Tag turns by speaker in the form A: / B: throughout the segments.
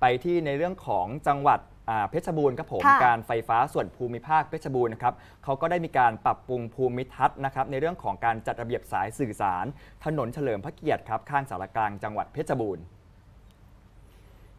A: ไปที่ในเรื่องของจังหวัดอ่าเพชรบูรณ์ครับผม
B: ค่ะ
A: การไฟฟ้าส่วนภูมิภาคเพชรบูรณ์นะครับเขาก็ได้มีการปรับปรุงภูมิทัศน์นะครับในเรื่องของการจัดระเบียบสายสื่อสาร ถนนเฉลิมพระเกียรติครับข้างสารกลางจังหวัดเพชรบูรณ์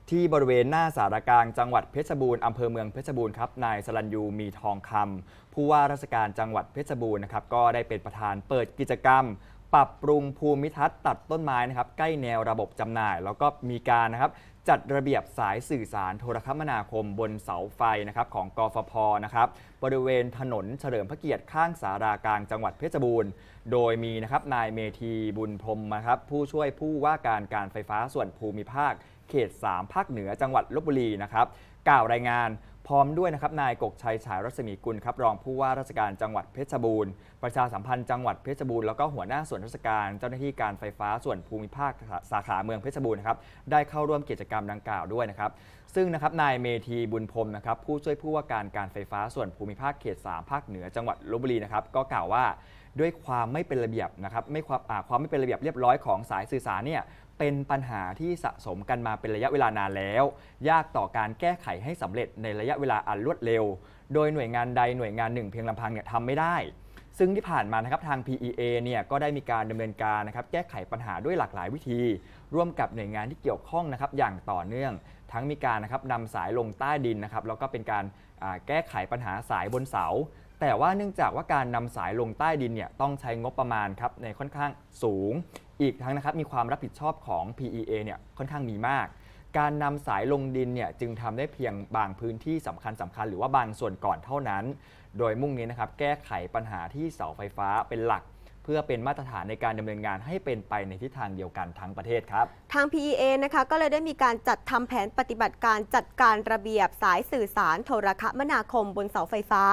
A: ที่บริเวณหน้าสารกลางจังหวัดเพชรบูรณ์อำเภอเมืองเพชรบูรณ์ครับนายสรัญยูมีทองคำผู้ว่าราชการจังหวัดเพชรบูรณ์นะครับก็ได้เป็นประธานเปิดกิจกรรม ปรับปรุงภูมิทัศน์ตัดต้นไม้นะครับใกล้แนวระบบจำหน่าย แล้วก็มีการนะครับจัดระเบียบสายสื่อสารโทรคมนาคมบนเสาไฟนะครับของกฟพนะครับบริเวณถนนเฉลิมพระเกียรติข้างสารากลางจังหวัดเพชรบูรณ์โดยมีนะครับนายเมธีบุญพรหมนะครับผู้ช่วยผู้ว่าการการไฟฟ้าส่วนภูมิภาค เขต 3 ภาคเหนือจังหวัดลบบุรีนะครับกล่าวรายงาน พร้อมด้วยนะครับนายกกชัยฉายรัศมีกุลครับรองผู้ว่าราชการจังหวัดเพชรบูรณ์ประชาสัมพันธ์จังหวัดเพชรบูรณ์แล้วก็หัวหน้าส่วนราชการเจ้าหน้าที่การไฟฟ้าส่วนภูมิภาคสาขาเมืองเพชรบูรณ์นะครับได้เข้าร่วมกิจกรรมดังกล่าวด้วยนะครับซึ่งนะครับนายเมธีบุญพรมนะครับผู้ช่วยผู้ว่าการการไฟฟ้าส่วนภูมิภาคเขต 3 ภาคเหนือจังหวัดลบบุรีนะครับก็กล่าวว่า ด้วยความไม่เป็นระเบียบนะครับไม่ความอ่าความไม่เป็นระเบียบเรียบร้อยของสายสื่อสารเนี่ยเป็นปัญหาที่สะสมกันมาเป็นระยะเวลานานแล้ว ยากต่อการแก้ไขให้สำเร็จในระยะเวลาอันรวดเร็ว โดยหน่วยงานใดหน่วยงานหนึ่งเพียงลำพังเนี่ยทำไม่ได้ ซึ่งที่ผ่านมานะครับทาง PEA เนี่ยก็ได้มีการดำเนินการนะครับแก้ไขปัญหาด้วยหลากหลายวิธี ร่วมกับหน่วยงานที่เกี่ยวข้องนะครับอย่างต่อเนื่อง ทั้งมีการนะครับนำสายลงใต้ดินนะครับแล้วก็เป็นการแก้ไขปัญหาสายบนเสา แต่ว่าเนื่องจากว่าการนำสายลงใต้ดินเนี่ยต้องใช้งบประมาณครับในค่อนข้างสูง อีกทั้งนะครับมีความรับผิดชอบของ PEA เนี่ยค่อนข้างมีมาก การนำสายลงดินเนี่ยจึงทำได้เพียงบางพื้นที่สำคัญสำคัญหรือว่าบางส่วนก่อนเท่านั้น โดยมุ่งเน้นนะครับแก้ไขปัญหาที่เสาไฟฟ้าเป็นหลัก เพื่อเป็นมาตรฐานในการดำเนินงานให้เป็นไปในทิศทางเดียวกันทั้งประเทศครับ
B: ทาง PEA นะคะก็เลยได้มีการจัดทำแผนปฏิบัติการจัดการระเบียบสายสื่อสารโทรคมนาคมบนเสาไฟฟ้า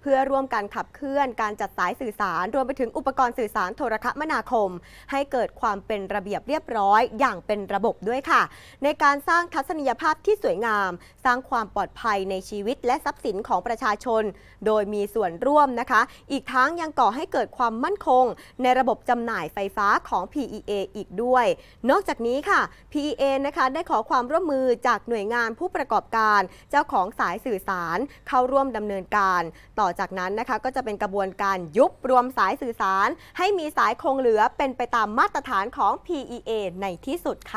B: เพื่อร่วมกันขับเคลื่อนการจัดสายสื่อสาร รวมไปถึงอุปกรณ์สื่อสารโทรคมนาคม ให้เกิดความเป็นระเบียบเรียบร้อย อย่างเป็นระบบด้วยค่ะ ในการสร้างทัศนียภาพที่สวยงาม สร้างความปลอดภัยในชีวิตและทรัพย์สินของประชาชน โดยมีส่วนร่วมนะคะ อีกทั้งยังก่อให้เกิดความมั่นคงในระบบจำหน่ายไฟฟ้าของ PEA อีกด้วย นอกจากนี้ค่ะ PEA นะคะได้ขอความร่วมมือจากหน่วยงานผู้ประกอบการ เจ้าของสายสื่อสารเข้าร่วมดำเนินการ ต่อจากนั้นนะคะก็จะเป็นกระบวนการยุบรวมสายสื่อสาร ให้มีสายคงเหลือเป็นไปตามมาตรฐานของ PEA ในที่สุดค่ะ